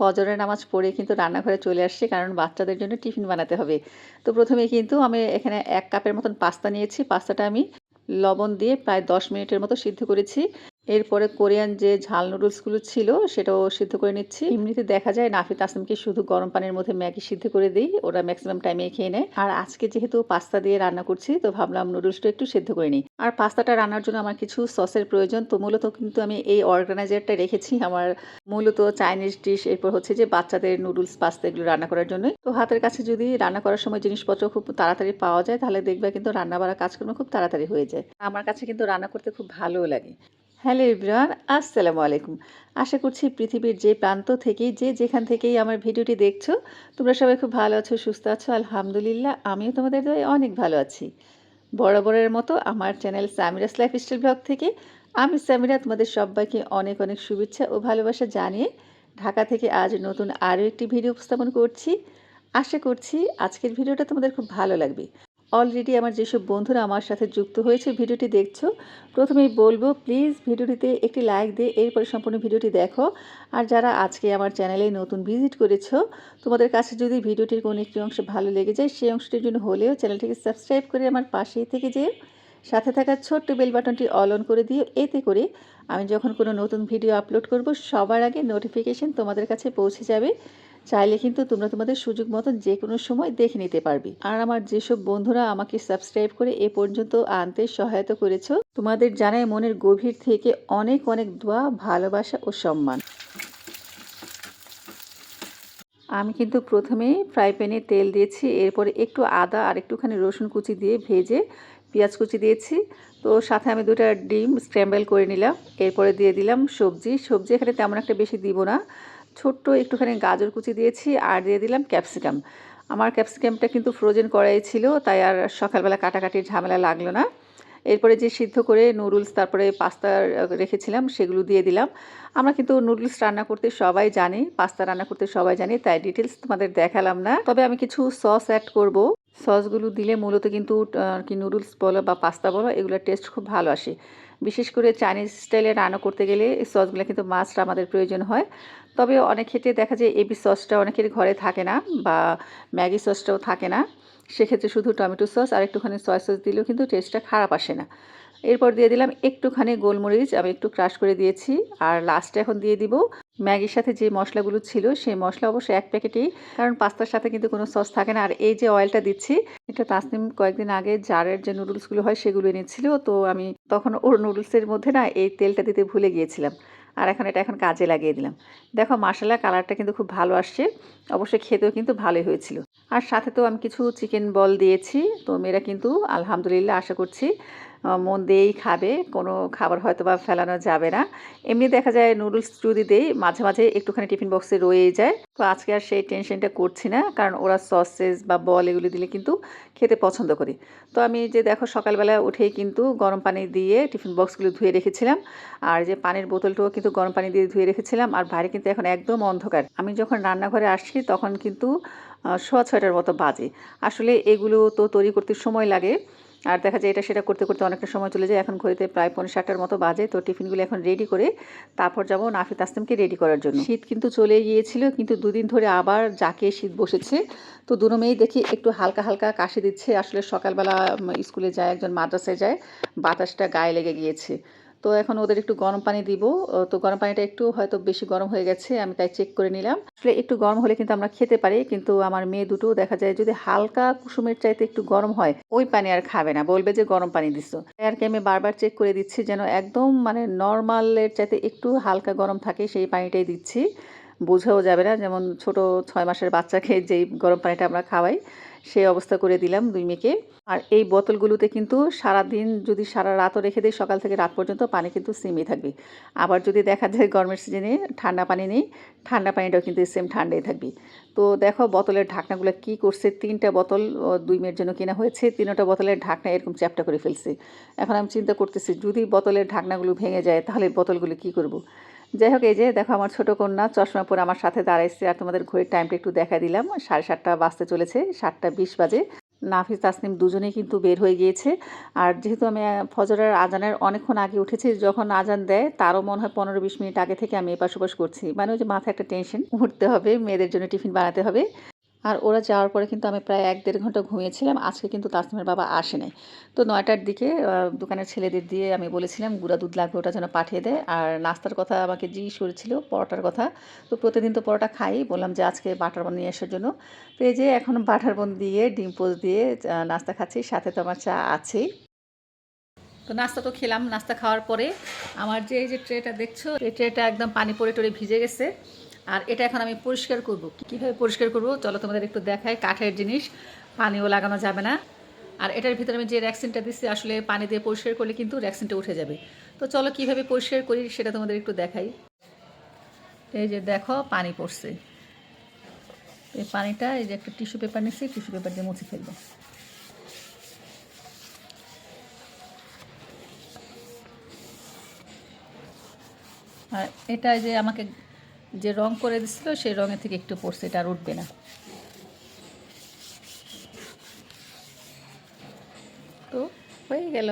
ফজরের নামাজ পড়ে কিন্তু রান্নাঘরে চলে আসছি, কারণ বাচ্চাদের জন্য টিফিন বানাতে হবে। তো প্রথমে কিন্তু আমি এখানে এক কাপের মতন পাস্তা নিয়েছি। পাস্তাটা আমি লবণ দিয়ে প্রায় দশ মিনিটের মতো সিদ্ধ করেছি। এরপরে কোরিয়ান যে ঝাল নুডলসগুলো ছিল, সেটাও সিদ্ধ করে নিচ্ছি। এমনিতে দেখা যায় নাফি তাসিমকে শুধু গরম পানির মধ্যে ম্যাগি সিদ্ধ করে দিই, ওরা ম্যাক্সিমাম টাইমে খেয়ে নেয়। আর আজকে যেহেতু পাস্তা দিয়ে রান্না করছি, তো ভাবলাম নুডলসটা একটু সিদ্ধ করে নিই। আর পাস্তাটা রান্নার জন্য আমার কিছু সসের প্রয়োজন, তো মূলত কিন্তু আমি এই অর্গানাইজারটা রেখেছি আমার মূলত চাইনিজ ডিশ, এরপর হচ্ছে যে বাচ্চাদের নুডলস, পাস্তা এগুলো রান্না করার জন্য তো হাতের কাছে যদি রান্না করার সময় জিনিসপত্র খুব তাড়াতাড়ি পাওয়া যায়, তাহলে দেখবে কিন্তু রান্না বাড়া কাজকর্ম খুব তাড়াতাড়ি হয়ে যায়। আমার কাছে কিন্তু রান্না করতে খুব ভালোও লাগে। হ্যালো ইব্রান আসসালামু আলাইকুম। আশা করছি পৃথিবীর যে প্রান্ত থেকেই, যে যেখান থেকেই আমার ভিডিওটি দেখছ, তোমরা সবাই খুব ভালো আছো, সুস্থ আছো, আলহামদুলিল্লাহ, আমিও তোমাদের দয়ে অনেক ভালো আছি। বরাবরের মতো আমার চ্যানেল সামিরাস লাইফস্টাইল ব্লগ থেকে আমি সামিরা তোমাদের সবাইকে অনেক অনেক শুভেচ্ছা ও ভালোবাসা জানিয়ে ঢাকা থেকে আজ নতুন আরও একটি ভিডিও উপস্থাপন করছি। আশা করছি আজকের ভিডিওটা তোমাদের খুব ভালো লাগবে। অলরেডি আমার যেসব বন্ধুরা আমার সাথে যুক্ত হয়েছে, ভিডিওটি দেখছ, প্রথমেই বলব প্লিজ ভিডিওটিতে একটি লাইক দিয়ে এরপরে সম্পূর্ণ ভিডিওটি দেখো। আর যারা আজকে আমার চ্যানেলে নতুন ভিজিট করেছ, তোমাদের কাছে যদি ভিডিওটির কোনো একটি অংশ ভালো লেগে যায়, সেই অংশটির জন্য হলেও চ্যানেলটিকে সাবস্ক্রাইব করে আমার পাশেই থেকে যেও। সাথে থাকা ছোট্ট বেল বাটনটি অল অন করে দিও, এতে করে আমি যখন কোনো নতুন ভিডিও আপলোড করব, সবার আগে নোটিফিকেশন তোমাদের কাছে পৌঁছে যাবে। চাইলে কিন্তু তোমরা তোমাদের সুযোগ মতন যে কোনো সময় দেখে নিতে পারবে। আর আমার যেসব বন্ধুরা আমাকে সাবস্ক্রাইব করে এ পর্যন্ত আনতে সহায়তা করেছ, তোমাদের জানাই মনের গভীর থেকে অনেক অনেক দোয়া, ভালোবাসা ও সম্মান। আমি কিন্তু প্রথমেই ফ্রাই প্যানে তেল দিয়েছি, এরপরে একটু আদা আর একটুখানি রসুন কুচি দিয়ে ভেজে পেঁয়াজ কুচি দিয়েছি। তো সাথে আমি দুটা ডিম স্ক্র্যাম্বেল করে নিলাম, এরপরে দিয়ে দিলাম সবজি। সবজি এখানে তেমন একটা বেশি দিব না। ছোট্ট একটুখানি গাজর কুচি দিয়েছি আর দিয়ে দিলাম ক্যাপসিকাম। আমার ক্যাপসিকামটা কিন্তু ফ্রোজেন করাই ছিল, তাই আর সকালবেলা কাটাকাটির ঝামেলা লাগল না। এরপরে যে সিদ্ধ করে নুডলস তারপরে পাস্তা রেখেছিলাম, সেগুলো দিয়ে দিলাম। আমরা কিন্তু নুডলস রান্না করতে সবাই জানি পাস্তা রান্না করতে সবাই জানি, তাই ডিটেলস তোমাদের দেখালাম না। তবে আমি কিছু সস অ্যাড করব। সসগুলো দিলে মূলত কিন্তু কি নুডলস বলো বা পাস্তা বলো এগুলোর টেস্ট খুব ভালো আসে। বিশেষ করে চাইনিজ স্টাইলে রান্না করতে গেলে এই সসগুলো কিন্তু মাস্ট আমাদের প্রয়োজন হয়। তবে অনেক ক্ষেত্রে দেখা যায় এবি সসটা অনেকের ঘরে থাকে না বা ম্যাগি সসটাও থাকে না। সেক্ষেত্রে শুধু টমেটো সস আর একটুখানি সয়া সস দিলেও কিন্তু টেস্টটা খারাপ আসে না। এরপর দিয়ে দিলাম একটুখানি গোলমরিচ, আমি একটু ক্রাশ করে দিয়েছি। আর লাস্টে এখন দিয়ে দিব ম্যাগির সাথে যে মশলাগুলো ছিল, সেই মশলা অবশ্যই এক প্যাকেটেই, কারণ পাস্তার সাথে কিন্তু কোনো সস থাকে না। আর এই যে অয়েলটা দিচ্ছি, এটা তাসনিম কয়েকদিন আগে জারের যে নুডলসগুলো হয় সেগুলো এনেছিল। তো আমি তখন ওর নুডলসের মধ্যে না এই তেলটা দিতে ভুলে গিয়েছিলাম। আর এখন এটা এখন কাজে লাগিয়ে দিলাম। দেখো মশলা কালারটা কিন্তু খুব ভালো আসছে। অবশ্যই খেতেও কিন্তু ভালোই হয়েছিল। আর সাথে তো আমি কিছু চিকেন বল দিয়েছি। তো মেয়েরা কিন্তু আলহামদুলিল্লাহ আশা করছি মন দিয়েই খাবে, কোনো খাবার হয়তো বা ফেলানো যাবে না। এমনি দেখা যায় নুডলস যদি দেই, মাঝে মাঝে একটুখানি টিফিন বক্সে রয়েই যায়। তো আজকে আর সেই টেনশনটা করছি না, কারণ ওরা সসেস বা বল এগুলি দিলে কিন্তু খেতে পছন্দ করি। তো আমি যে দেখো সকালবেলা উঠেই কিন্তু গরম পানি দিয়ে টিফিন বক্সগুলো ধুয়ে রেখেছিলাম। আর যে পানির বোতলটাও কিন্তু গরম পানি দিয়ে ধুয়ে রেখেছিলাম। আর বাইরে কিন্তু এখন একদম অন্ধকার। আমি যখন রান্নাঘরে আসছি তখন কিন্তু সোয়া ছয়টার মতো বাজে। আসলে এগুলো তো তৈরি করতে সময় লাগে। আর দেখা যায় এটা সেটা করতে করতে অনেকটা সময় চলে যায়। এখন ঘড়িতে প্রায় পনেরো সাতটার মতো বাজে। তো টিফিনগুলো এখন রেডি করে তারপর যাব নাফি তাসলিমকে রেডি করার জন্য। শীত কিন্তু চলে গিয়েছিল কিন্তু দুদিন ধরে আবার যাকে শীত বসেছে। তো দুনো মেয়েই দেখি একটু হালকা হালকা কাশি দিচ্ছে। আসলে সকালবেলা স্কুলে যায় একজন মাদ্রাসায় যায়। বাতাসটা গায়ে লেগে গিয়েছে। তো এখন ওদের একটু গরম পানি দিব। তো গরম পানিটা একটু হয়তো বেশি গরম হয়ে গেছে, আমি তাই চেক করে নিলাম। আসলে একটু গরম হলে কিন্তু আমরা খেতে পারি, কিন্তু আমার মেয়ে দুটো দেখা যায় যদি হালকা কুসুমের চাইতে একটু গরম হয়, ওই পানি আর খাবে না, বলবে যে গরম পানি দিচ্ছ আর কি আমি বারবার চেক করে দিচ্ছি যেন একদম মানে নর্মালের চাইতে একটু হালকা গরম থাকে, সেই পানিটাই দিচ্ছি। বোঝাও যাবে না, যেমন ছোট ছয় মাসের বাচ্চাকে যেই গরম পানিটা আমরা খাওয়াই। সেই অবস্থা করে দিলাম দুই মেয়েকে। আর এই বোতলগুলোতে কিন্তু সারা দিন যদি সারা রাতও রেখে দিই, সকাল থেকে রাত পর্যন্ত পানি কিন্তু সেমই থাকবে। আবার যদি দেখা যায় গরমের সিজনে ঠান্ডা পানি নেই, ঠান্ডা পানিটাও কিন্তু সেম ঠান্ডাই থাকবে। তো দেখো বোতলের ঢাকনাগুলো কি করছে? তিনটা বোতল দুই মেয়ের জন্য কেনা হয়েছে। তিনটা বোতলের ঢাকনা এরকম চ্যাপটা করে ফেলছে। এখন আমি চিন্তা করতেছি, যদি বোতলের ঢাকনাগুলো ভেঙে যায়, তাহলে বোতলগুলো কি করব। যাই হোক এই যে দেখো আমার ছোটো কন্যা চশমা পরে আমার সাথে দাঁড়াইছে আর তোমাদের ঘড়ির টাইমটা একটু দেখা দিলাম। সাড়ে সাতটা বাজতে চলেছে, সাতটা বিশ বাজে। নাফিস, তাসনিম দুজনেই কিন্তু বের হয়ে গিয়েছে। আর যেহেতু আমি ফজরের আজানের অনেকক্ষণ আগে উঠেছি, যখন আজান দেয়, তারও মনে হয় পনেরো বিশ মিনিট আগে থেকে আমি এপাশ ওপাশ করছি। মানে ওই যে মাথায় একটা টেনশন উঠতে হবে, মেয়েদের জন্য টিফিন বানাতে হবে। আর ওরা যাওয়ার পরে কিন্তু আমি প্রায় এক দেড় ঘণ্টা ঘুমিয়েছিলাম। আজকে কিন্তু তাসনিমের বাবা আসে নাই তো নয়টার দিকে দোকানের ছেলেদের দিয়ে আমি বলেছিলাম, গুঁড়া দুধ লাগবে, ওটা যেন পাঠিয়ে দেয় আর নাস্তার কথা আমাকে জিজ্ঞেস করেছিল পরোটার কথা। তো প্রতিদিন তো পরোটা খাই, বললাম যে আজকে বাটার বন নিয়ে আসার জন্য। তো এই যে এখন বাটার বন দিয়ে, ডিম পোচ দিয়ে নাস্তা খাচ্ছি, সাথে তো আমার চা আছেই। তো নাস্তা তো খেলাম, নাস্তা খাওয়ার পরে আমার যে, এই যে ট্রেটা দেখছ, এই ট্রেটা একদম পানি পরে টরে ভিজে গেছে। আর এটা এখন আমি পরিষ্কার করব। কীভাবে পরিষ্কার করব? চলো তোমাদের একটু দেখাই কাঠের জিনিস। পানিও লাগানো যাবে না। আর এটার ভিতরে আমি যে র্যাক্সিনটা দিচ্ছি আসলে পানি দিয়ে পরিষ্কার করলে কিন্তু র্যাক্সিনটা উঠে যাবে। তো চলো কীভাবে পরিষ্কার করি সেটা তোমাদের একটু দেখাই। এই যে দেখো, পানি পড়ছে। এই পানিটা, এই যে একটা টিস্যু পেপার নিচ্ছি টিস্যু পেপার দিয়ে মুছে ফেলব। আর এটা যে আমাকে যে রং করে দিছিল, সেই রঙের থেকে একটু পড়ছে, এটা আর উঠবে না। তো হয়ে গেল।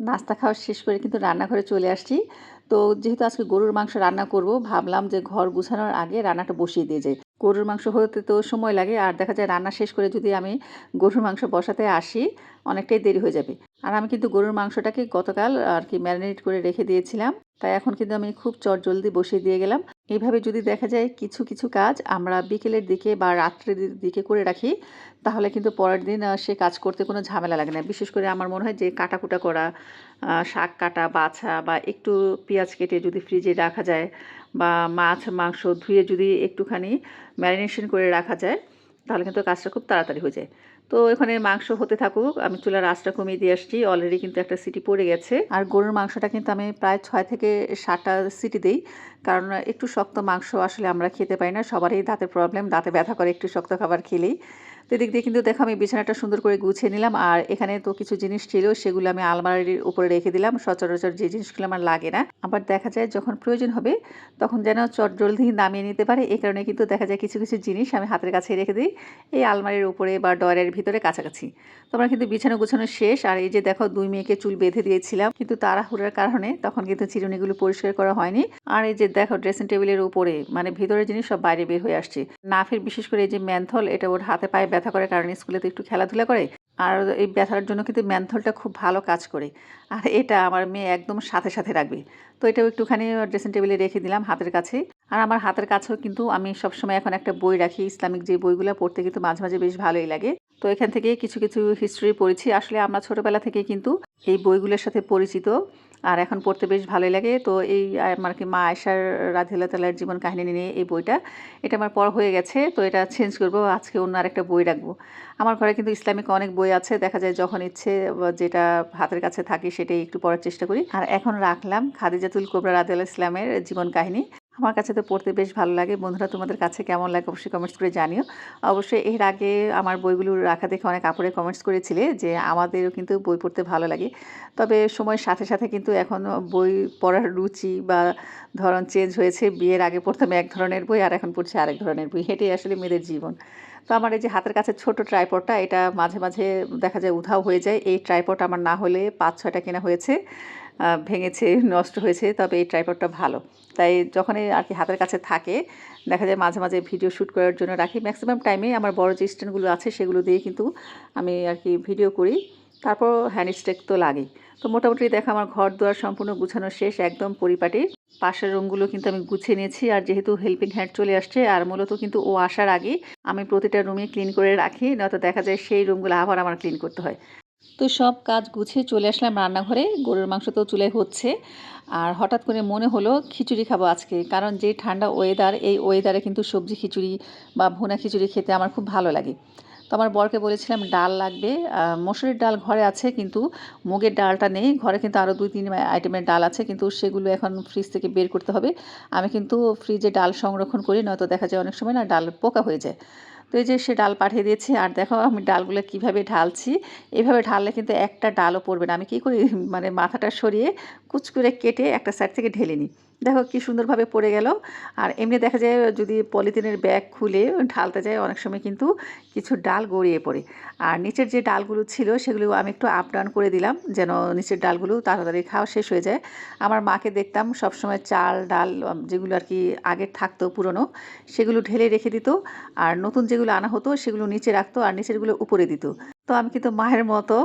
নাস্তা খাওয়া শেষ করে কিন্তু রান্নাঘরে চলে আসছি। তো যেহেতু আজকে গরুর মাংস রান্না করব, ভাবলাম যে ঘর গুছানোর আগে রান্নাটা বসিয়ে দিয়ে যাই। গরুর মাংস হতে তো সময় লাগে, আর দেখা যায় রান্না শেষ করে যদি আমি গরুর মাংস বসাতে আসি, অনেকটাই দেরি হয়ে যাবে। আর আমি কিন্তু গরুর মাংসটাকে গতকাল আর কি ম্যারিনেট করে রেখে দিয়েছিলাম, তাই এখন কিন্তু আমি খুব চট জলদি বসিয়ে দিয়ে গেলাম। এইভাবে যদি দেখা যায় কিছু কিছু কাজ আমরা বিকেলের দিকে বা রাত্রের দিকে করে রাখি, তাহলে কিন্তু পরের দিন সে কাজ করতে কোনো ঝামেলা লাগে না। বিশেষ করে আমার মনে হয় যে কাটাকুটা করা শাক কাটা, বাছা বা একটু পেঁয়াজ কেটে যদি ফ্রিজে রাখা যায় বা মাছ, মাংস ধুয়ে যদি একটুখানি ম্যারিনেশন করে রাখা যায় তাহলে কিন্তু কাজটা খুব তাড়াতাড়ি হয়ে যায়। তো এখানে মাংস হতে থাকুক, আমি চুলার আঁচটা কমিয়ে দিয়ে আসছি। অলরেডি কিন্তু একটা সিটি পড়ে গেছে। আর গরুর মাংসটা কিন্তু আমি প্রায় ছয় থেকে সাতটা সিটি দিই, কারণ একটু শক্ত মাংস আসলে আমরা খেতে পাই না। সবারই দাঁতের প্রবলেম দাঁতে ব্যথা করে একটু শক্ত খাবার খেলেই। তো এদিক দিয়ে কিন্তু দেখো আমি বিছানাটা সুন্দর করে গুছিয়ে নিলাম, আর এখানে তো কিছু জিনিস ছিল সেগুলো আমি আলমারির উপরে রেখে দিলাম, সচরাচর যে জিনিসগুলো আমার লাগে না। আবার দেখা যায় যখন প্রয়োজন হবে তখন যেন চট জলদি নামিয়ে নিতে পারে, এই কারণে কিন্তু দেখা যায় কিছু কিছু জিনিস আমি হাতের কাছে রেখে দিই, এই আলমারির উপরে বা ডয়ারের ভিতরে কাছাকাছি। তোমরা কিন্তু বিছানা গুছানো শেষ, আর এই যে দেখো দুই মেয়েকে চুল বেঁধে দিয়েছিলাম, কিন্তু তাড়াহুড়ার কারণে তখন কিন্তু চিরুনিগুলো পরিষ্কার করা হয়নি। আর এই যে দেখো ড্রেসিং টেবিলের উপরে মানে ভিতরের জিনিস সব বাইরে বের হয়ে আসছে। নাফের বিশেষ করে এই যে ম্যান্থল, এটা ওর হাতে পায়ে ব্যথা করে, কারণ স্কুলে তো একটু খেলাধুলা করে। আর এই ব্যথার জন্য কিন্তু ম্যান্থলটা খুব ভালো কাজ করে। আর এটা আমার মেয়ে একদম সাথে সাথে রাখবে। তো এটাও একটুখানি ড্রেসিং টেবিলে রেখে দিলাম হাতের কাছে। আর আমার হাতের কাছেও কিন্তু আমি সবসময় এখন একটা বই রাখি। ইসলামিক যে বইগুলো পড়তে কিন্তু মাঝে মাঝে বেশ ভালোই লাগে। তো এখান থেকে কিছু কিছু হিস্ট্রি পড়েছি। আসলে আমরা ছোটোবেলা থেকে কিন্তু এই বইগুলোর সাথে পরিচিত। আর এখন পড়তে বেশ ভালোই লাগে। তো এই আমার কি মা আয়সার রাধিল্লা তালার জীবন কাহিনী নিয়ে এই বইটা, এটা আমার পড়া হয়ে গেছে। তো এটা চেঞ্জ করব, আজকে অন্য আরেকটা বই রাখব। আমার ঘরে কিন্তু ইসলামিক অনেক বই আছে, দেখা যায় যখন ইচ্ছে যেটা হাতের কাছে থাকে সেটাই একটু পড়ার চেষ্টা করি। আর এখন রাখলাম খাদিজাতুল কোবরা রাদিয়াল ইসলামের জীবন কাহিনী। আমার কাছে তো পড়তে বেশ ভালো লাগে। বন্ধুরা, তোমাদের কাছে কেমন লাগে অবশ্যই কমেন্টস করে জানিও। অবশ্যই এর আগে আমার বইগুলো রাখা দেখে অনেক কাপড়ে কমেন্টস করেছিলে যে আমাদেরও কিন্তু বই পড়তে ভালো লাগে। তবে সময়ের সাথে সাথে কিন্তু এখন বই পড়ার রুচি বা ধরন চেঞ্জ হয়েছে। বিয়ের আগে পড়তাম এক ধরনের বই, আর এখন পড়ছি আরেক ধরনের বই। এটাই আসলে মেয়েদের জীবন। তো আমার এই যে হাতের কাছে ছোট ট্রাইপডটা এটা মাঝে মাঝে দেখা যায় উধাও হয়ে যায়। এই ট্রাইপড আমার না হলে পাঁচ ছয়টা কেনা হয়েছে। ভেঙেছে, নষ্ট হয়েছে, তবে এই ট্রাইপডটা ভালো। তাই যখনই আর কি হাতের কাছে থাকে, দেখা যায় মাঝে মাঝে ভিডিও শ্যুট করার জন্য রাখি। ম্যাক্সিমাম টাইমে আমার বড় যে স্ট্যান্ডগুলো আছে, সেগুলো দিয়ে কিন্তু আমি আর কি ভিডিও করি। তারপর হ্যান্ড স্টেক তো লাগেই। তো মোটামুটি দেখা আমার ঘর দুয়ার সম্পূর্ণ গুছানো শেষ, একদম পরিপাটি। পাশের রুমগুলো কিন্তু আমি গুছিয়ে নিয়েছি, আর যেহেতু হেল্পিং হ্যান্ড চলে আসছে, আর মূলত কিন্তু ও আসার আগে আমি প্রতিটা রুমে ক্লিন করে রাখি, নয়তো দেখা যায় সেই রুমগুলো আবার আমার ক্লিন করতে হয়। তো সব কাজ গুছিয়ে চলে আসলাম রান্নাঘরে। গরুর মাংস তো চুলে হচ্ছে। আর হঠাৎ করে মনে হলো খিচুড়ি খাব আজকে। কারণ যে ঠান্ডা ওয়েদার এই ওয়েদারে কিন্তু সবজি খিচুড়ি বা ভুনা খিচুড়ি খেতে আমার খুব ভালো লাগে। তো আমার বরকে বলেছিলাম ডাল লাগবে। মসুরির ডাল ঘরে আছে কিন্তু মুগের ডালটা নেই। ঘরে কিন্তু আরও দুই তিন আইটেমের ডাল আছে। কিন্তু সেগুলো এখন ফ্রিজ থেকে বের করতে হবে। আমি কিন্তু ফ্রিজে ডাল সংরক্ষণ করি, নয়তো দেখা যায় অনেক সময় না ডাল পোকা হয়ে যায়। তো এই যে সে ডাল পাঠিয়ে দিয়েছে, আর দেখো আমি ডালগুলো কীভাবে ঢালছি। এভাবে ঢাললে কিন্তু একটা ডালও পড়বে না। আমি কী করি মানে মাথাটা সরিয়ে কুচ করে কেটে একটা সাইড থেকে ঢেলে নিই। দেখো কি সুন্দরভাবে পড়ে গেল। আর এমনি দেখা যায় যদি পলিথিনের ব্যাগ খুলে ঢালতে যায়, অনেক সময় কিন্তু কিছু ডাল গড়িয়ে পড়ে। আর নিচের যে ডালগুলো ছিল, সেগুলো আমি একটু আপ ডাউন করে দিলাম, যেন নিচের ডালগুলো তাড়াতাড়ি খাওয়া শেষ হয়ে যায়। আমার মাকে দেখতাম, সবসময় চাল, ডাল যেগুলো আর কি আগের থাকতো পুরনো, সেগুলো ঢেলে রেখে দিত। আর নতুন যেগুলো আনা হতো, সেগুলো নিচে রাখতো, আর নিচেরগুলো উপরে দিত। তো আমি কিন্তু মায়ের মতো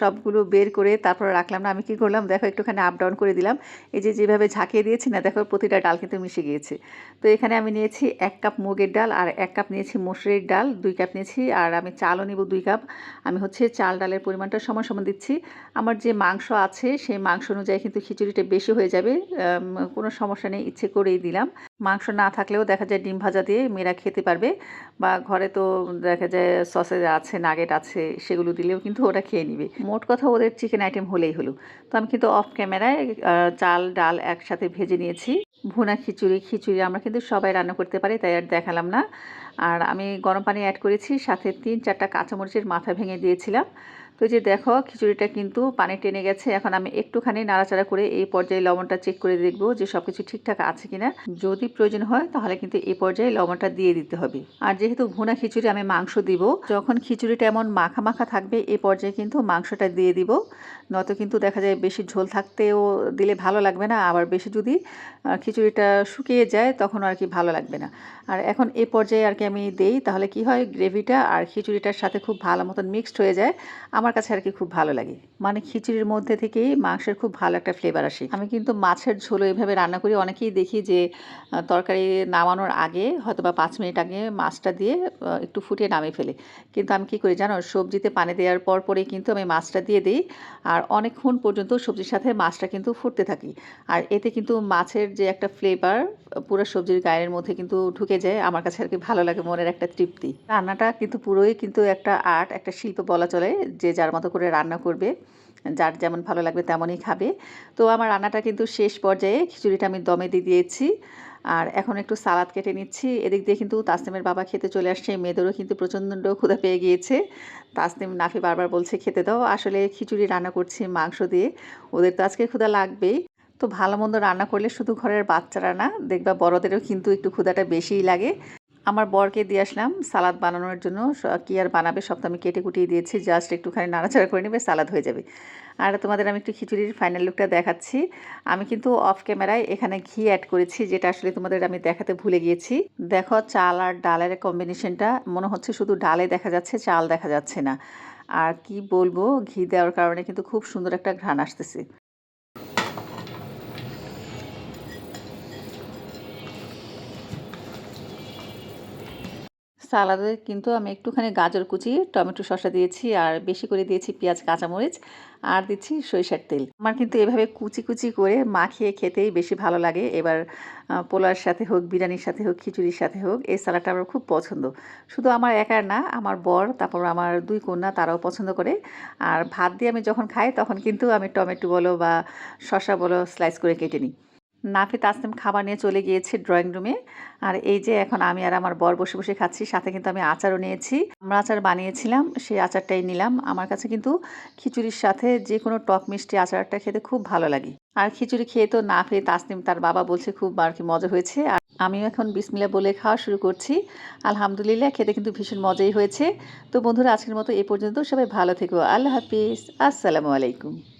সবগুলো বের করে তারপর রাখলাম না। আমি কি করলাম, দেখো একটুখানি আপ ডাউন করে দিলাম। এই যে যেভাবে ঝাঁকিয়ে দিয়েছি না, দেখো প্রতিটা ডাল কিন্তু মিশে গিয়েছে। তো এখানে আমি নিয়েছি এক কাপ মুগের ডাল আর এক কাপ নিয়েছি মসুরের ডাল, দুই কাপ নিয়েছি আর আমি চালও নেব দুই কাপ আমি হচ্ছে চাল ডালের পরিমাণটা সমান সমান দিচ্ছি। আমার যে মাংস আছে, সেই মাংস অনুযায়ী কিন্তু খিচুড়িটা বেশি হয়ে যাবে। কোনো সমস্যা নেই, ইচ্ছে করেই দিলাম। মাংস না থাকলেও দেখা যায় ডিম ভাজা দিয়ে মেয়েরা খেতে পারবে। বা ঘরে তো দেখা যায় সসেজ আছে, নাগেট আছে, সেগুলো দিলেও কিন্তু ওরা খেয়ে নিবে। মোট কথা ওদের চিকেন আইটেম হলেই হলো। তো আমি কিন্তু অফ ক্যামেরায় চাল, ডাল একসাথে ভেজে নিয়েছি। ভুনা খিচুড়ি খিচুড়ি আমরা কিন্তু সবাই রান্না করতে পারি, তাই আর দেখালাম না। আর আমি গরম পানি অ্যাড করেছি, সাথে তিন চারটা কাঁচামরিচের মাথা ভেঙে দিয়েছিলাম। তো যে দেখো, খিচুড়িটা কিন্তু পানি টেনে গেছে। এখন আমি একটুখানি নাড়াচাড়া করে এই পর্যায়ে লবণটা চেক করে দেখব যে সব কিছু ঠিকঠাক আছে কিনা। যদি প্রয়োজন হয়, তাহলে কিন্তু এই পর্যায়ে লবণটা দিয়ে দিতে হবে। আর যেহেতু ভুনা খিচুড়ি আমি মাংস দিব, যখন খিচুড়িটা এমন মাখা মাখা থাকবে এই পর্যায়ে কিন্তু মাংসটা দিয়ে দিব। নয়তো কিন্তু দেখা যায় বেশি ঝোল থাকতেও দিলে ভালো লাগবে না, আবার বেশি যদি খিচুড়িটা শুকিয়ে যায়, তখন আর কি ভালো লাগবে না। আর এখন এই পর্যায়ে আর কি আমি দেই, তাহলে কি হয়, গ্রেভিটা আর খিচুড়িটার সাথে খুব ভালো মতন মিক্সড হয়ে যায়। আমার কাছে আর কি খুব ভালো লাগে। মানে খিচুড়ির মধ্যে থেকেই মাংসের খুব ভালো একটা ফ্লেভার আসে। আমি কিন্তু মাছের ঝোলও এইভাবে রান্না করি। অনেকেই দেখি যে তরকারি নামানোর আগে হয়তো বা পাঁচ মিনিট আগে মাছটা দিয়ে একটু ফুটিয়ে নামিয়ে ফেলে। কিন্তু আমি কি করি জানো, সবজিতে পানি দেওয়ার পর পরেই কিন্তু আমি মাছটা দিয়ে দিই। আর অনেকক্ষণ পর্যন্ত সবজির সাথে মাছটা কিন্তু ফুটতে থাকি। আর এতে কিন্তু মাছের যে একটা ফ্লেভার পুরো সবজির গায়ের মধ্যে কিন্তু ঢুকে যায়। আমার কাছে আর কি ভালো লাগে, মনের একটা তৃপ্তি। রান্নাটা কিন্তু পুরোই কিন্তু একটা আর্ট একটা শিল্প বলা চলে। যে যার মতো করে রান্না করবে, যার যেমন ভালো লাগবে তেমনই খাবে। তো আমার রান্নাটা কিন্তু শেষ পর্যায়ে খিচুড়িটা আমি দমে দিয়ে দিয়েছি। আর এখন একটু সালাদ কেটে নিচ্ছি। এদিক দিয়ে কিন্তু তাসনিমের বাবা খেতে চলে আসছে। মেয়েদেরও কিন্তু প্রচণ্ড ক্ষুধা পেয়ে গিয়েছে। তাসনিম নাফি বারবার বলছে, খেতে দাও। আসলে খিচুড়ি রান্না করছি মাংস দিয়ে। ওদের তো আজকে ক্ষুধা লাগবেই। তো ভালো মন্দ রান্না করলে শুধু ঘরের বাচ্চারা না, দেখবা বড়দেরও কিন্তু একটু ক্ষুধাটা বেশিই লাগে। আমার বরকে দিয়ে আসলাম সালাদ বানানোর জন্য। কি আর বানাবে সব তো আমি কেটে কুটিয়ে দিয়েছি জাস্ট একটুখানি নাড়াচাড়া করে নেবে, সালাদ হয়ে যাবে। আর তোমাদের আমি একটু খিচুড়ির ফাইনাল লুকটা দেখাচ্ছি। আমি কিন্তু অফ ক্যামেরায় এখানে ঘি অ্যাড করেছি, যেটা আসলে তোমাদের আমি দেখাতে ভুলে গিয়েছি। দেখো চাল আর ডালের কম্বিনেশনটা মনে হচ্ছে শুধু ডালে দেখা যাচ্ছে, চাল দেখা যাচ্ছে না। আর কি বলব, ঘি দেওয়ার কারণে কিন্তু খুব সুন্দর একটা ঘ্রাণ আসতেছে। সালাদে কিন্তু আমি একটুখানি গাজর কুচি, টমেটো শসা দিয়েছি আর বেশি করে দিয়েছি পেঁয়াজ, কাঁচামরিচ আর দিচ্ছি সরিষার তেল। আমার কিন্তু এভাবে কুচি কুচি করে মাখিয়ে খেতেই বেশি ভালো লাগে। এবার পোলার সাথে হোক, বিরিয়ানির সাথে হোক, খিচুড়ির সাথে হোক, এই সালাডটা আমার খুব পছন্দ। শুধু আমার একার না, আমার বর, তারপর আমার দুই কন্যা তারাও পছন্দ করে। আর ভাত দিয়ে আমি যখন খাই, তখন কিন্তু আমি টমেটো বলো বা শসা বলো স্লাইস করে কেটে নিই। নাফি তাসনিম খাবার নিয়ে চলে গিয়েছে ড্রয়িং রুমে আর এই যে এখন আমি আর আমার বর বসে বসে খাচ্ছি, সাথে কিন্তু আমি আচারও নিয়েছি। আমরা আচার বানিয়েছিলাম, সেই আচারটাই নিলাম। আমার কাছে কিন্তু খিচুড়ির সাথে যে কোনো টক মিষ্টি আচারটা খেতে খুব ভালো লাগে। আর খিচুড়ি খেয়ে তো না খেয়ে তাসনিম তার বাবা বলছে খুব আর কি মজা হয়েছে। আর আমিও এখন বিসমিল্লা বলে খাওয়া শুরু করছি। আলহামদুলিল্লাহ, খেতে কিন্তু ভীষণ মজাই হয়েছে। তো বন্ধুরা, আজকের মতো এই পর্যন্ত। সবাই ভালো থেকো। আল্লাহ হাফিজ। আসসালামু আলাইকুম।